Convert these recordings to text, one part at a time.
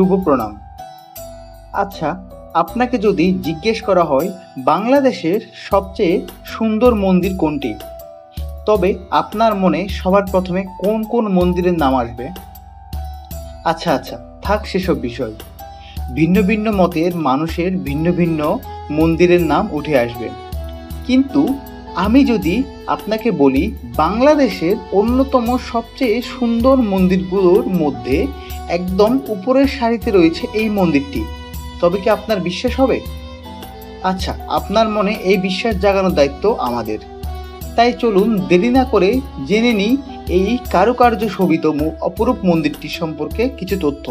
শুভ প্রণাম। আচ্ছা আপনাকে যদি জিজ্ঞেস করা হয়, বাংলাদেশের সবচেয়ে সুন্দর মন্দির কোনটি? তবে আপনার মনে সবার প্রথমে কোন কোন মন্দিরের নাম আসবে? আচ্ছা আচ্ছা থাক সেসব বিষয়। ভিন্ন ভিন্ন মতের মানুষের ভিন্ন ভিন্ন মন্দিরের নাম উঠে আসবে। কিন্তু আমি যদি আপনাকে বলি, বাংলাদেশের অন্যতম সবচেয়ে সুন্দর মন্দিরগুলোর মধ্যে একদম উপরের সারিতে রয়েছে এই মন্দিরটি। তবে কি আপনার বিশ্বাস হবে? আচ্ছা আপনার মনে এই বিশ্বাস জাগানোর দায়িত্ব আমাদের। তাই চলুন দেরি না করে জেনে নিই এই কারুকার্য শোভিত অপরূপ মন্দিরটি সম্পর্কে কিছু তথ্য।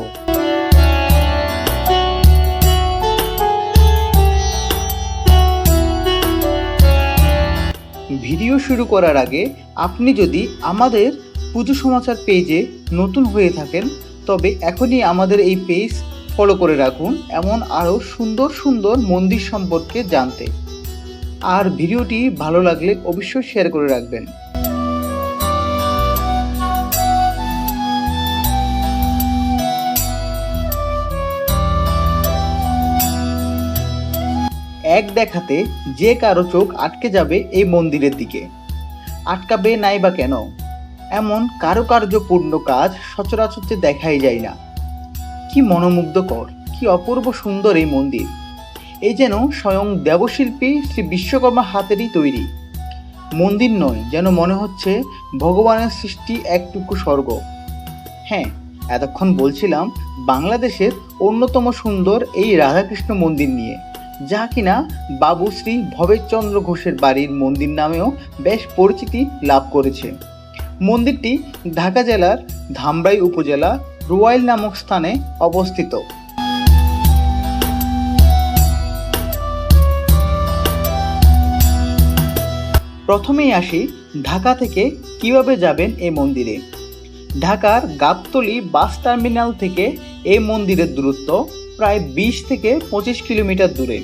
ভিডিও শুরু করার আগে আপনি যদি আমাদের পুজো সমাচার পেজে নতুন হয়ে থাকেন, তবে এখনই আমাদের এই পেজ ফলো করে রাখুন এমন আরও সুন্দর সুন্দর মন্দির সম্পর্কে জানতে। আর ভিডিওটি ভালো লাগলে অবশ্যই শেয়ার করে রাখবেন। এক দেখাতে যে কারও চোখ আটকে যাবে এই মন্দিরের দিকে। আটকাবে নাই বা কেন? এমন কারুকার্যপূর্ণ কাজ সচরাচর দেখাই যায় না। কি মনোমুগ্ধকর, কি অপূর্ব সুন্দর এই মন্দির। এই যেন স্বয়ং দেবশিল্পী শ্রী বিশ্বকর্মা হাতেরই তৈরি। মন্দির নয়, যেন মনে হচ্ছে ভগবানের সৃষ্টি একটুকু স্বর্গ। হ্যাঁ এতক্ষণ বলছিলাম বাংলাদেশের অন্যতম সুন্দর এই রাধাকৃষ্ণ মন্দির নিয়ে। যা কিনা বাবু শ্রী ভবেশচন্দ্র ঘোষের বাড়ির মন্দির নামেও বেশ পরিচিতি লাভ করেছে। মন্দিরটি ঢাকা জেলার ধামরাই উপজেলা রুয়াইল নামক স্থানে অবস্থিত। প্রথমেই আসি ঢাকা থেকে কীভাবে যাবেন এই মন্দিরে। ঢাকার গাবতলি বাস টার্মিনাল থেকে এই মন্দিরের দূরত্ব প্রায় বিশ থেকে পঁচিশ কিলোমিটার দূরে।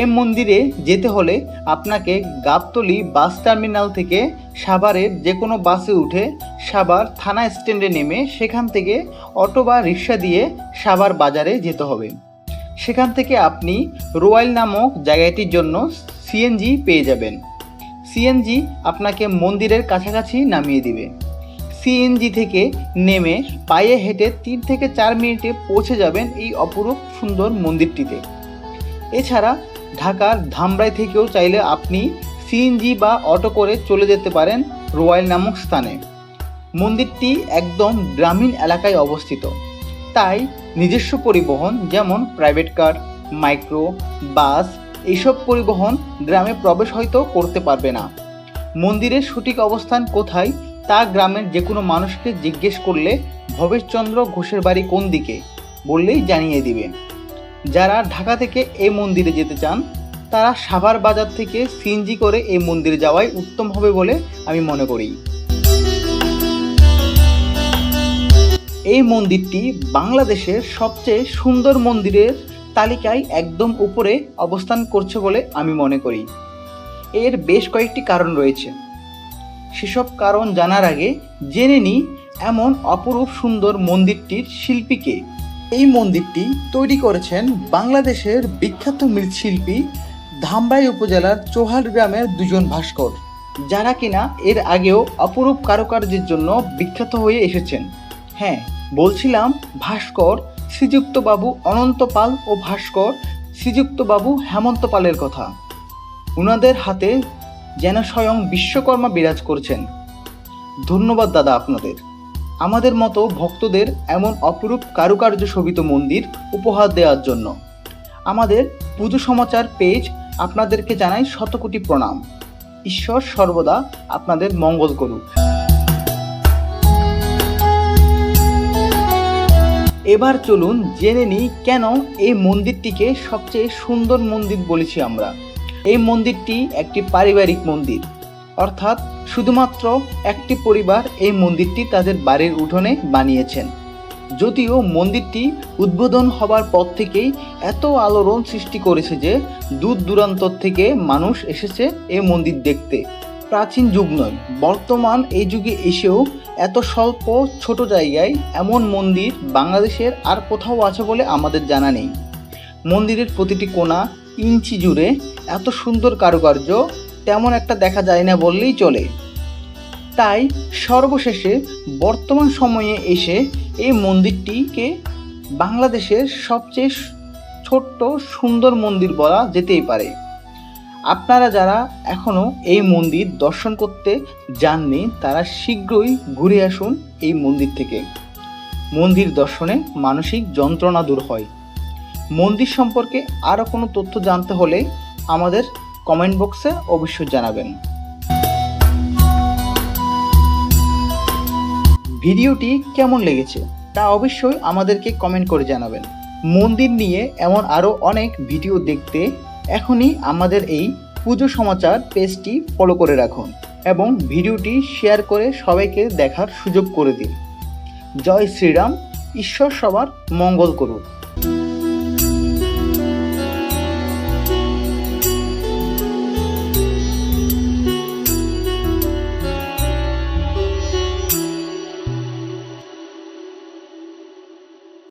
এই মন্দিরে যেতে হলে আপনাকে গাবতলি বাস টার্মিনাল থেকে সাভারের যে কোনো বাসে উঠে সাভার থানা স্ট্যান্ডে নেমে সেখান থেকে অটো বা রিক্সা দিয়ে সাভার বাজারে যেতে হবে। সেখান থেকে আপনি রোয়াইল নামক জায়গাটির জন্য সিএনজি পেয়ে যাবেন। সিএনজি আপনাকে মন্দিরের কাছাকাছি নামিয়ে দিবে। সিএনজি থেকে নেমে পায়ে হেঁটে তিন থেকে চার মিনিটে পৌঁছে যাবেন এই অপরূপ সুন্দর মন্দিরটিতে। এছাড়া ঢাকার ধামরাই থেকেও চাইলে আপনি সিএনজি বা অটো করে চলে যেতে পারেন রয়্যাল নামক স্থানে। মন্দিরটি একদম গ্রামীণ এলাকায় অবস্থিত। তাই নিজস্ব পরিবহন যেমন প্রাইভেট কার, মাইক্রো, বাস এইসব পরিবহন গ্রামে প্রবেশ হয়তো করতে পারবে না। মন্দিরের সঠিক অবস্থান কোথায় তা গ্রামের যে কোনো মানুষকে জিজ্ঞেস করলে ভবেশচন্দ্র ঘোষের বাড়ি কোন দিকে বললেই জানিয়ে দিবে। যারা ঢাকা থেকে এই মন্দিরে যেতে চান, তারা সাভার বাজার থেকে সিএনজি করে এই মন্দিরে যাওয়াই উত্তম হবে বলে আমি মনে করি। এই মন্দিরটি বাংলাদেশের সবচেয়ে সুন্দর মন্দিরের তালিকায় একদম উপরে অবস্থান করছে বলে আমি মনে করি। এর বেশ কয়েকটি কারণ রয়েছে। সেসব কারণ জানার আগে জেনে নিই এমন অপরূপ সুন্দর মন্দিরটির শিল্পীকে। এই মন্দিরটি তৈরি করেছেন বাংলাদেশের বিখ্যাত মৃৎশিল্পী ধামরাই উপজেলার চোহাল গ্রামের দুজন ভাস্কর, যারা কিনা এর আগেও অপরূপ কারুকার্যের জন্য বিখ্যাত হয়ে এসেছেন। হ্যাঁ বলছিলাম ভাস্কর শ্রীযুক্ত বাবু অনন্ত পাল ও ভাস্কর শ্রীযুক্ত বাবু হেমন্ত পালের কথা। ওনাদের হাতে যেন স্বয়ং বিশ্বকর্মা বিরাজ করছেন। ধন্যবাদ দাদা আপনাদের। আমাদের মতো ভক্তদের এমন অপরূপ কারুকার্য শোভিত মন্দির উপহার দেওয়ার জন্য। আমাদের পুজো সমাচার পেজ আপনাদেরকে জানাই শতকোটি প্রণাম। ঈশ্বর সর্বদা আপনাদের মঙ্গল করুক। এবার চলুন জেনে নিই কেন এই মন্দিরটিকে সবচেয়ে সুন্দর মন্দির বলেছি আমরা। এই মন্দিরটি একটি পারিবারিক মন্দির। অর্থাৎ শুধুমাত্র একটি পরিবার এই মন্দিরটি তাদের বাড়ির উঠোনে বানিয়েছেন। যদিও মন্দিরটি উদ্বোধন হবার পর থেকেই এত আলোড়ন সৃষ্টি করেছে যে দূর দূরান্তর থেকে মানুষ এসেছে এই মন্দির দেখতে। প্রাচীন যুগ নয়, বর্তমান এই যুগে এসেও এত স্বল্প ছোট জায়গায় এমন মন্দির বাংলাদেশের আর কোথাও আছে বলে আমাদের জানা নেই। মন্দিরের প্রতিটি কোণা ইঞ্চি জুড়ে এত সুন্দর কারুকার্য তেমন একটা দেখা যায় না বললেই চলে। তাই সর্বশেষে বর্তমান সময়ে এসে এই মন্দিরটিকে বাংলাদেশের সবচেয়ে ছোট্ট সুন্দর মন্দির বলা যেতেই পারে। আপনারা যারা এখনও এই মন্দির দর্শন করতে যাননি, তারা শীঘ্রই ঘুরে আসুন এই মন্দির থেকে। মন্দির দর্শনে মানসিক যন্ত্রণা দূর হয়। মন্দির সম্পর্কে আরও কোনো তথ্য জানতে হলে আমাদের কমেন্ট বক্সে অবশ্যই জানাবেন। ভিডিওটি কেমন লেগেছে তা অবশ্যই আমাদেরকে কমেন্ট করে জানাবেন। মন্দির নিয়ে এমন আরও অনেক ভিডিও দেখতে এখনই আমাদের এই পুজো সমাচার পেজটি ফলো করে রাখুন এবং ভিডিওটি শেয়ার করে সবাইকে দেখার সুযোগ করে দিন। জয় শ্রীরাম, ঈশ্বর সবার মঙ্গল করুন।